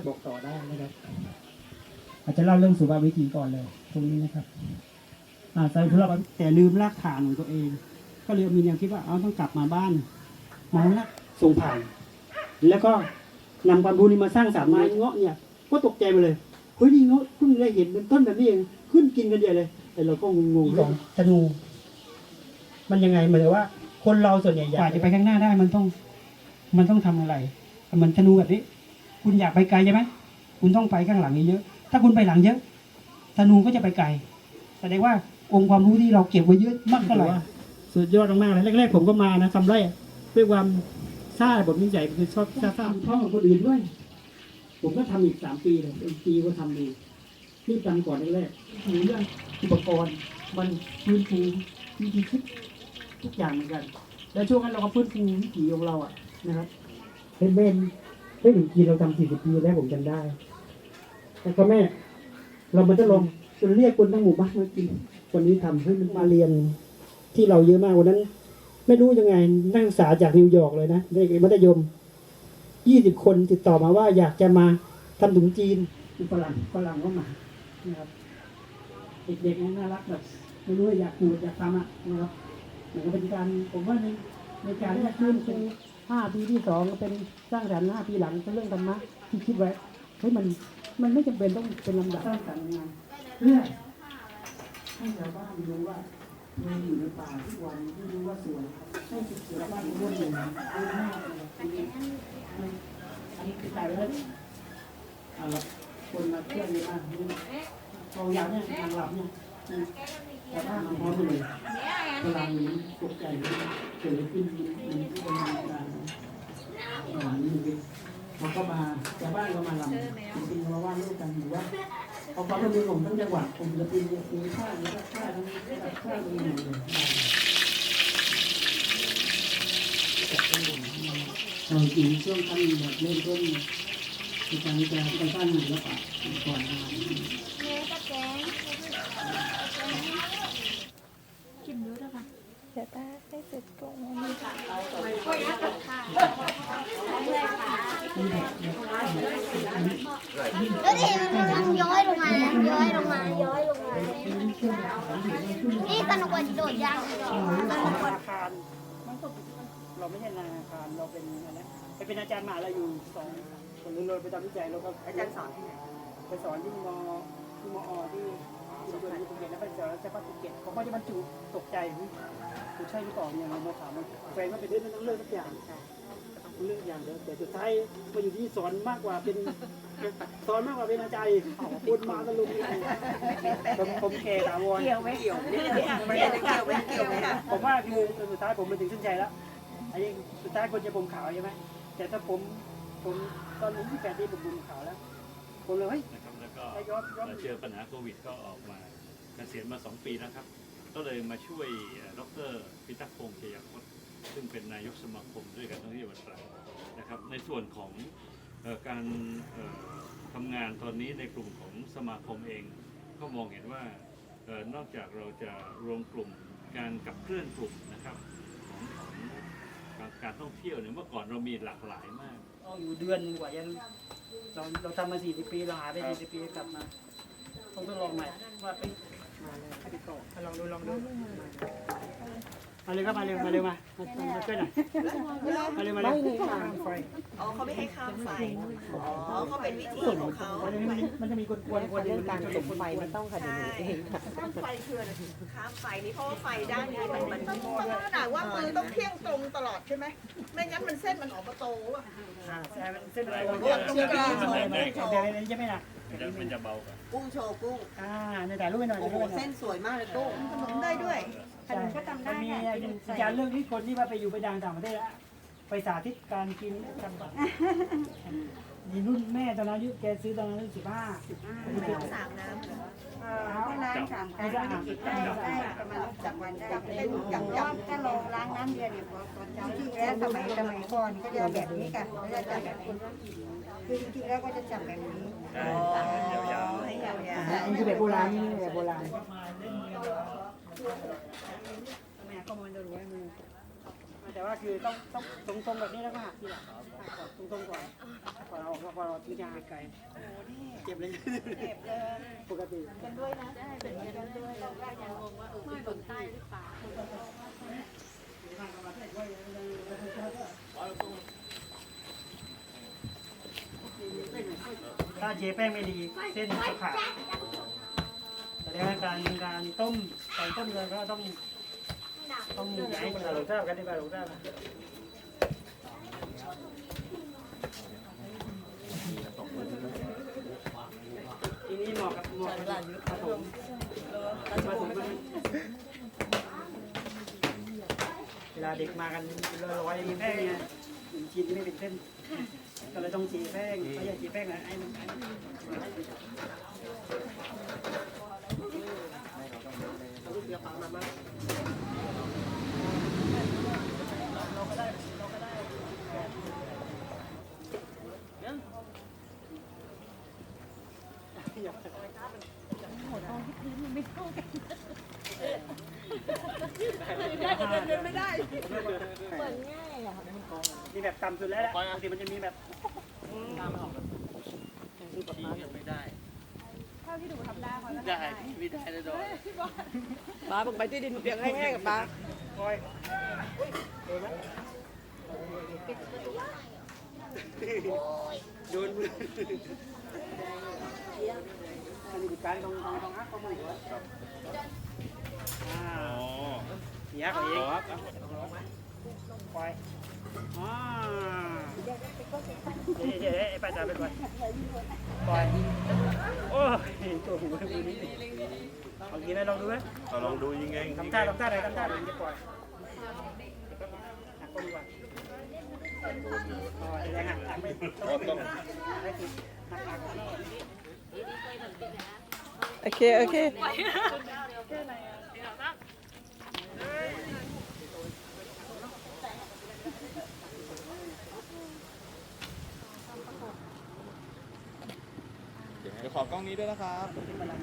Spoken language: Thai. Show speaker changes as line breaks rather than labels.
อยบอกต่อได้นะครับอาจจะเล่าเรื่องสุภาพวิธีก่อนเลย ตรงนี้นะครับอ่าใส่ทุเรศแต่ลืมรากฐานของตัวเอง ก็เลยมีแนวคิดว่าเอาต้องกลับมาบ้านมาละส่งผ่าน แล้วก็นำความรู้นี้มาสร้างสรรค์ไม้เงาะเนี่ย ก็ตกใจไปเลยเฮ้ยนี่เงาะเพิ่งได้เห็นเป็นต้นแบบนี้เองขึ้นกินกันใหญ่เลยไอ้เราก็งงๆของธนูมันยังไงเหมือนกับว่า คนเราส่วนใหญ่อยากจะไปข้างหน้าได้มันต้อง มันต้องทำอะไรเหมันธนูแบบนี้ คุณอยากไปไกลใช่ไหมคุณต้องไปข้างหลังเยอะๆถ้าคุณไปหลังเยอะธนูก็จะไปไกลแสดงว่าองค์ความรู้ที่เราเก็บไว้เยอะมากเท่าไหร่สุดยอดมากๆเลยแรกๆผมก็มานะทำไรด้วยความซ่าผมยิ่งใหญ่คือชอบซ่าซ่าพ่อของคนอื่นด้วย ผมก็ทำอีกสามปีเลยเป็นปีก็ทำดีที่ทำก่อนแรกๆคือเรื่องอุปกรณ์มันฟื้นฟูวิธีคิดทุกอย่างเหมือนกัน แล้วช่วงนั้นเราก็ฟื้นฟูวิถีของเราอะนะครับเป็นเบน ไม่ถึงปีเราทำสี่สิบปีแล้วผมจำได้แต่ก็แม่ เรามันจะลองจนเรียกคนทั้งหมู่บ้านมากินวันนี้ทำให้มันมาเรียนที่เราเยอะมากวันนั้น ไม่รู้ยังไงนักศึกษาจากนิวยอร์กเลยนะเด็กมัธยมยี่สิบคนติดต่อมาว่าอยากจะมาทำถุงจีนฝรั่งฝรั่งก็มานะครับเด็กๆน่ารักแบบไม่รู้อยากขูอยากทำอะนะครับมันก็เป็นการผมว่าในในการที่จะขึ้นเป็น ห้าปีที่สองเป็นสร้างสรรค์ห้าปีหลังเป็นเรื่องธรรมะที่คิดไว้เฮ้ยมันมันไม่จำเป็นต้องเป็นลำดับสร้างสรรค์งานเพื่อให้ชาวบ้านรู้ว่าเราอยู่ในป่าทุกวันที่รู้ว่าสวยให้ชาวบ้านร่วมมือรู้มากเลยอันนี้อันนี้คือใจไว้แล้วเอาละคนมาเที่ยวเยอะมากนี่กองยาวเนี่ยนางรำเนี่ยชาวบ้านมาพร้อมเลยกำลังตกใจเลย เกิดอะไรขึ้นมันมันเป็นการอ่านี่คือมันก็มาชาวบ้านก็มาลำจริงๆเราว่าลูกกันหรือว่าเอาความร่วมมือของทั้งจังหวัดผมจะเป็นมีค่าแล้วก็ค่าทั้งค่าตรงนี้เลยเราจริงช่วงตั้งแบบเริ่มต้นในการที่จะไปสร้างหมู่และป่าก่อนงาน
แม่ก็แกงกินรู้แล้วค่ะ เดี๋ยวตาให้เสร็จตรงนี้ค่ะค่อยอัดค่ะแล้วนี่มันย้อยลงมา ย้อยลงมา ย้อยลงมา นี่สนุกกว่าโดดยางอีกเหรอสนุกว่า
อาคารมันก็เราไม่ใช่นาคารเราเป็นอะไรไปเป็นอาจารย์มหาเราอยู่สองคนนึงเราไปทำวิจัยเราก็อาจารย์สอนที่ไหนไปสอนที่มที่มอที่ ที่โรงเรียนภูเก็ตแล้วไปสอนเฉพาะภูเก็ตผมก็จะบรรจุตกใจคุณใช่หรือเปล่าเนี่ยเรามาถามแฟนก็ไปเรื่องนั้นเรื่องทุกอย่างเรื่องอย่างเดียวแต่สุดท้ายมาอยู่ที่สอนมากกว่าเป็นสอนมากกว่าเป็นอาจารย์คนมาตะลุมผมผมแก่ถาวร
เกี่ยวไหมเกี่ยวไม่ได้ไม่ได้เกี่ยวไหมเกี่ยวไหม
ผมว่าคือสุดท้ายผมมาถึงเส้นชัยแล้วไอ้สุดท้ายคนจะผมขาวใช่ไหมแต่ถ้าผมผมตอนนี้ที่แปดปีผมผมขาวแล้ว ผมเลยเฮ้ย
ก็เจอปัญหาโควิดก็ออกมาเกษียณมา 2 ปีแล้วครับ ก็เลยมาช่วยดรพิทักษ์พงษ์เชียพจน์ซึ่งเป็นนายกสมาคมด้วยกันท่องเที่ยวจังหวัดตรังนะครับ ในส่วนของออการเอ่อทำงานตอนนี้ในกลุ่มของสมาคมเอง ก็มองเห็นว่าออนอกจากเราจะรวมกลุ่มการขับเคลื่อนกลุ่มนะครับ การการท่องเที่ยวเนี่ยเมื่อก่อนเรามีหลากหลายมาก
ต้องอยู่เดือนหนึงกว่าจะเราเราทำมา40ปีเราหายไป40ปีกลับมาต้องทดลองใหม่ว่าไปมาเลยให้ไปต่อลองดูลองดู มาเลยครับมาเร็วมาเร็วมามามาช่วยหน่อยมาเร็วมาเร็วไฟ
อ๋อเขาไม่ให้ข้ามไฟอ๋อเขาเป็นวิธีของเขา
มันจะมีมันจะมีกวนๆกวน
เรื่องการจุดไฟไม่ต้องค่ะเดี๋ยวหนูเองค่ะ
ข้ามไฟคืออะไรข้ามไฟนี่เพราะว่าไฟด้านนี้มันมันต้องขนาดว่ามือต้องเที่ยงตรงตลอดใช่ไหมไม่งั้นมันเส้นมันออกประตูอะ
อ่าใช่มันเส้นอะไร
โอ้ยเชื่อพี่
เดี๋ยวเดี๋ยวใช่ไหมล่ะ
มันจะมันจะเบากว่า
กุ้งโชว์กุ้ง
อ่าในถ่ายรูปไปหน่อย
โอ้
ถ่าย
โห
รูปไปหน่อย
เส้นสวยมากเลยกุ้งขนมได้ด้วย
ขนมก็ทำได้มีอาจารย์เรื่องที่คนที่ว่าไปอยู่ไปดังต่างประเทศแล้วไปสาธิตการกินทำก่อนมีรุ่นแม่ตอนนั้นอายุแกซื้อตอนนั้นอายุสิบห้าสิบห้า
สามน้ำเหรอ
ล้างสามครั้งได้ได้ประมาณ
จับวันจับเป็นจับจับ
ถ้าลงล้างน้ำเดือนเนี่ยพอจริงๆแล้วสมัยสมัยก่อนก็จะแบบนี้กันเขาจะจับแบบนี้คือจริงๆแล้วก็จะจับแบบนี้
ยาว
ให้ยาว
นี่คือแบบโบราณนี่แบบโบราณ
แม่ก็มาดูว่ามือ
แต่ว่าคือต้องต้องตรงๆแบบนี้แล้วก็หักทีหลังหักตรงๆก่อนก่อนเอาก่อนเราทิ้งยาไกลเจ็บเลย
เจ็บเลย
ปกติ
กันด้วยนะเป็นกันด้วยเราก็ยังงงว่าเออเป็นคนใต้หรือเปล่า
ถ้าเจแป้งไม่ดี เส้นจะขาด แต่ในการการต้มการต้มเลยก็ต้องต้องย้ายคนละหลงเท่ากันดีกว่าหลงเท่าทีนี้เหมาะกับเหมาะกับผสมผสมกันเวลาเด็กมากันร้อยๆแป้งเนี่ยหนึ่งชิ้นไม่เป็นเส้นก็เลยต้องจีแป้งไม่ใช่จีแป้งนะไอ้มัน ไอ้มันมีแบบต่ำสุดแล้วแหละปกติมันจะมีแบบ
บ้าบอกไปที่ดินเปียกแห้งๆกับบ้
โดนมืออันนี้เป็นการของของของฮักของมืออ่าเสียเขาเองคอยอ่าเดี๋ยวเดี๋ยวไอ้ป้าจ๋าไปก่อนปล่อยโอ้ยตัวหูมือนี้เอากินได้ลองดูไหม
เราลองดูยิงเอง
ทำท่าทำท่าไหนทำท่าไหนจะปล่อยหักก้นดีกว่าอ๋อแรงหักหักไม่ต้องไม่ติดหักหัก
โอเคโอเค
เดี๋ยว ขอกล้องนี้ด้วยนะครับ